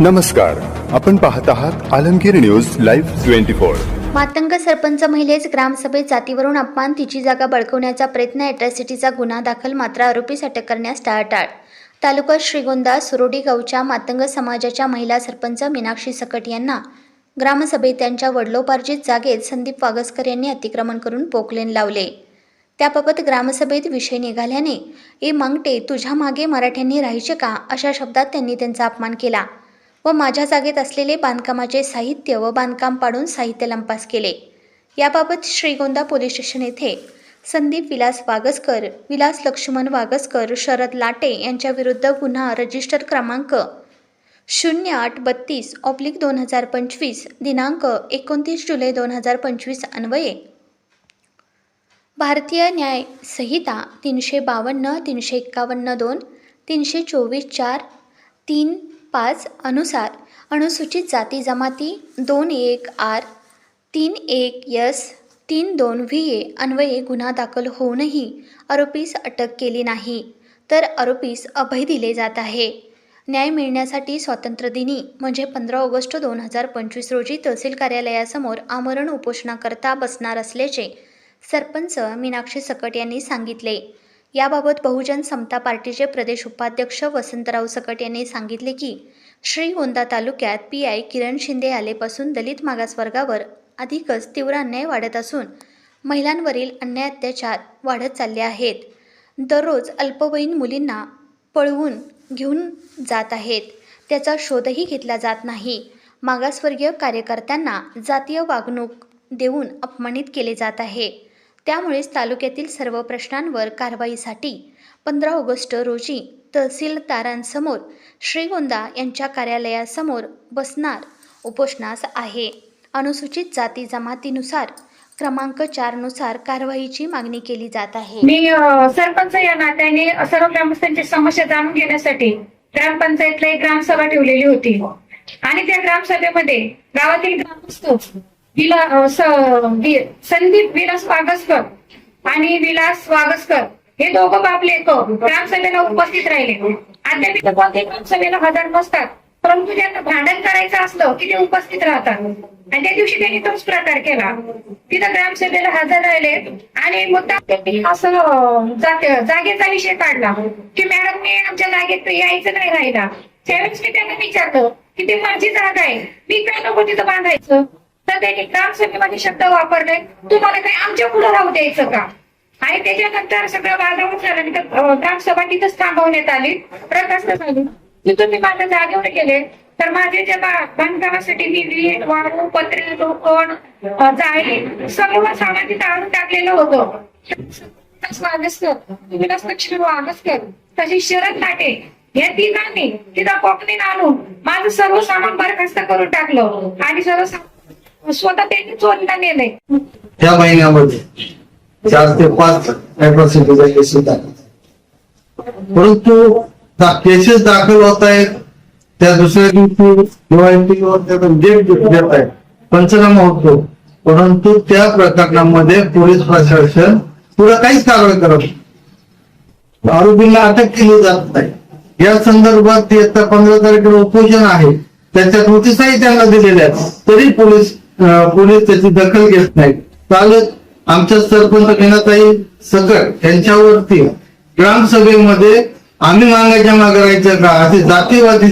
नमस्कार आपण पाहत आहात Alamgir news live twenty four. Matang sarpanch महिलेस ग्रामसभेत जातीवरून अपमान तिची जागा बळकवण्याचा प्रयत्न अॅट्रॉसिटीचा गुन्हा दाखल मात्र आरोपीस अटक करण्यास टाळाटाळ. तालुका श्रीगोंदा सुरोडी गावच्या मातंग समाजाच्या महिला सरपंच मीनाक्षी सकट यांना ग्रामसभेत त्यांच्या वडलोपार्जित जागेत संदीप वागसकर यांनी अतिक्रमण करून पोकलेन लावले. त्याबाबत ग्रामसभेत विषय निघाल्याने ए मंगटे तुझ्या मागे मराठ्यांनी राहायचे का? अशा शब्दात त्यांनी त्यांचा अपमान केला. व माझ्या जागेत असलेले बांधकामाचे साहित्य व बांधकाम पाडून साहित्य लंपास केले. याबाबत श्रीगोंदा पोलीस स्टेशन येथे संदीप विलास वागसकर विलास लक्ष्मण वागसकर शरद लाटे यांच्या विरुद्ध गुन्हा रजिस्टर क्रमांक शून्य आठ बत्तीस ऑब्लिक दोन हजार पंचवीस दिनांक एकोणतीस जुलै दोन हजार पंचवीस अन्वये. भारतीय न्याय संहिता तीनशे बावन्न तीनशे एक्कावन्न दोन तीनशे चोवीस चार तीन पाच अनुसार अनुसूचित जाती जमाती दोन एक आर तीन एक यस तीन दोन व्ही ए अन्वये गुन्हा दाखल होऊनही आरोपीस अटक केली नाही तर आरोपीस अभय दिले जात आहे. न्याय मिळण्यासाठी स्वातंत्र्यदिनी म्हणजे पंधरा ऑगस्ट दोन हजार पंचवीस रोजी तहसील कार्यालयासमोर आमरण उपोषणाकरता बसणार असल्याचे सरपंच मीनाक्षी सकट यांनी सांगितले. याबाबत बहुजन समता पार्टीचे प्रदेश उपाध्यक्ष वसंतराव सकट यांनी सांगितले की श्रीगोंदा तालुक्यात पी आय किरण शिंदे आलेपासून दलित मागासवर्गावर अधिकच तीव्र अन्याय वाढत असून महिलांवरील अन्याय अत्याचार वाढत चालले आहेत. दररोज अल्पवयीन मुलींना पळवून घेऊन जात आहेत. त्याचा शोधही घेतला जात नाही. मागासवर्गीय कार्यकर्त्यांना जातीय वागणूक देऊन अपमानित केले जात आहे. त्यामुळेच तालुक्यातील सर्व प्रश्नांवर कारवाईसाठी पंधरा ऑगस्ट रोजी तहसीलदारांसमोर श्रीगोंदा यांच्या कार्यालयासमोर बसणार उपोषणास आहे. अनुसूचित जाती जमातीनुसार क्रमांक चारनुसार कारवाईची मागणी केली जात आहे. मी सरपंच या नात्याने सर्व ग्रामस्थांची समस्या जाणून घेण्यासाठी ग्रामपंचायतला एक ग्रामसभा ठेवलेली होती. आणि त्या ग्रामसभेमध्ये गावातील ग्रामस्थ विला संदीप विलास वागसकर आणि विलास वागसकर. हे दोघं बापले ग्रामसभेला उपस्थित राहिले. अद्याप इथं कोणत्याही ग्रामसभेला हजर नसतात. परंतु त्यांना भांडण करायचं असलं की ते उपस्थित राहतात. आणि त्या दिवशी त्यांनी तोच प्रकार केला. तिथं ग्रामसभेला हजर राहिले आणि मुद्दा त्यांनी असं जागेचा विषय काढला. की मॅडम मी आमच्या जागेत यायचं नाही राहिला. त्यावेळेस मी त्यांना विचारलं की ते माझी जागा आहे? मी काय नको तिथं बांधायचं? तर त्यांनी ग्रामसभेमध्ये शब्द वापरले. तुम्हाला काही आमच्या पुढे राहू द्यायचं का? आणि त्याच्यानंतर सगळं वादावत झाल्यानंतर ग्रामसभा तिथंच थांबवण्यात आली. प्रकाश झाली तिथून मी माझ्या जागेवर गेले तर माझे जे बांधकामासाठी मी वीट वाळू पत्रे लोखंड जाळी सर्व सामान तिथं आणून टाकलेलं होतं. लक्ष्मी वागसकर तशी शरद नाटे या तिघांनी तिथं कोकणीत आणून माझं सर्व सामान बरखास्त करून टाकलं. आणि सर्व सामान स्वतः त्यांनी चोरीला नेले त्या महिन्यामध्ये चार ते पाच अॅट्रॉसिटीच्या केसेस दाखल परंतु केसेस दाखल होत आहेत. त्या दुसऱ्या दिवशी दिवाळीवर डेट देत आहेत. पंचनामा होतो. परंतु त्या प्रकरणामध्ये पोलीस प्रशासन पुढे काहीच कारवाई करत आरोपींना अटक केली जात नाही. या संदर्भात पंधरा तारखेला उपोषण आहे. त्याच्या नोटिसाही त्यांना दिलेल्या आहेत. तरी पोलीस पोलीस त्याची दखल घेत नाहीत. चालत आमच्या सरपंच मीनाताई सकट यांच्यावरती ग्रामसभेमध्ये आम्ही मागायच्या मागे राहायचं का? असे जातीवादी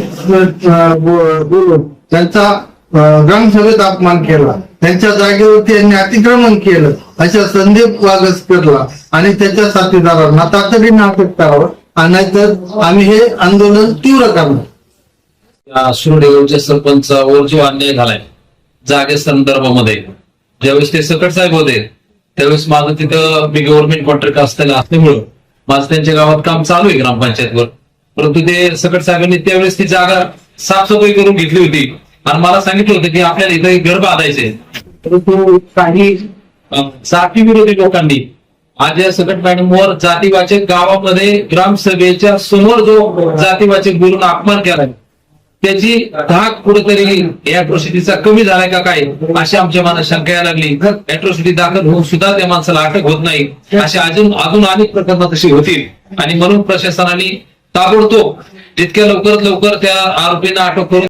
बोलून त्यांचा ग्रामसभेत अपमान केला. त्यांच्या जागेवरती यांनी अतिक्रमण केलं. अशा संदीप वागसकरला आणि त्याच्या साथीदारांना तातडीने अटक करावं आणि नाहीतर आम्ही हे आंदोलन तीव्र करणार. सुरडेगावच्या सरपंचावर जो अन्याय झालाय जागे संदर्भामध्ये. ज्यावेळेस ते सकट साहेब होते त्यावेळेस माझं तिथं मी गव्हर्नमेंट कॉन्ट्रॅक्ट असताना असल्यामुळं माझं त्यांच्या गावात काम चालू आहे ग्रामपंचायतवर. परंतु ते सकट साहेबांनी त्यावेळेस ती जागा साफसफाई करून घेतली होती. आणि मला सांगितलं होतं की आपल्याला इथं घर बांधायचे परंतु काही जाती विरोधी लोकांनी आज या सकट मॅडमवर जातीवाचक गावामध्ये ग्रामसभेच्या समोर जो जातीवाचक बोलून अपमान केला. त्याची धाक कुठेतरी या अॅट्रॉसिटीचा कमी झालाय का काय? अशी आमच्या मनात शंका यायला लागली. अॅट्रॉसिटी दाखल होऊन सुद्धा त्या माणसाला अटक होत नाही. अशी अजून अजून अनेक प्रकरणं तशी होतील. आणि म्हणून प्रशासनाने ताबडतोब जितक्या लवकरात लवकर त्या आरोपींना अटक करून